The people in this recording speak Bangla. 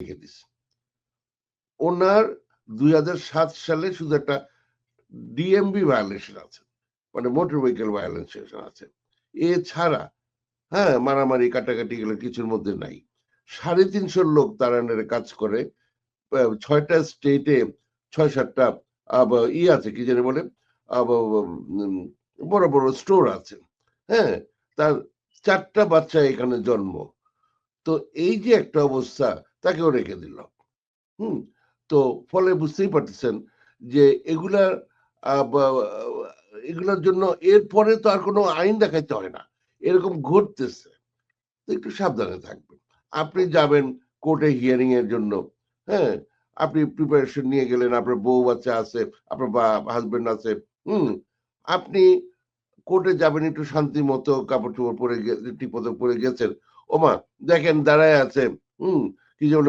রেখে দিছে ওনার দুই সালে শুধু একটা ডিএমবি ভায়োলেশন আছে মানে মোটর ভেহিকেল ভায়োলেশন আছে। এছাড়া হ্যাঁ মারামারি, কাটাকাটি গেলে কিছুর মধ্যে নাই। সাড়ে তিনশো লোক তার আন্ডারে কাজ করে ছয়টা স্টেটে ছয় সাতটা ই আছে, কি জানি বলে বড় বড় স্টোর আছে। হ্যাঁ তার চারটা বাচ্চা এখানে জন্ম। তো এই যে একটা অবস্থা তাকেও রেখে দিল। হুম, তো ফলে বুঝতেই পারতেছেন যে বা- এগুলোর জন্য এরপরে তো আর কোনো আইন দেখাইতে হয় না। এরকম ঘটতেছে। একটু সাবধানে থাকবেন। আপনি যাবেন কোর্টে হিয়ারিং এর জন্য হ্যাঁ? আপনি প্রিপারেশন নিয়ে গেলেন, আপনার বউ বাচ্চা আছে, আপনার বা হাজবেন্ড আছে, হুম? আপনি কোর্টে যাবেন, একটু শান্তি মতো কাপড় চোপড় পরে টিপতে পরে গেছেন। ওমা, দেখেন দাঁড়ায় আছে, হুম? কি যে বলে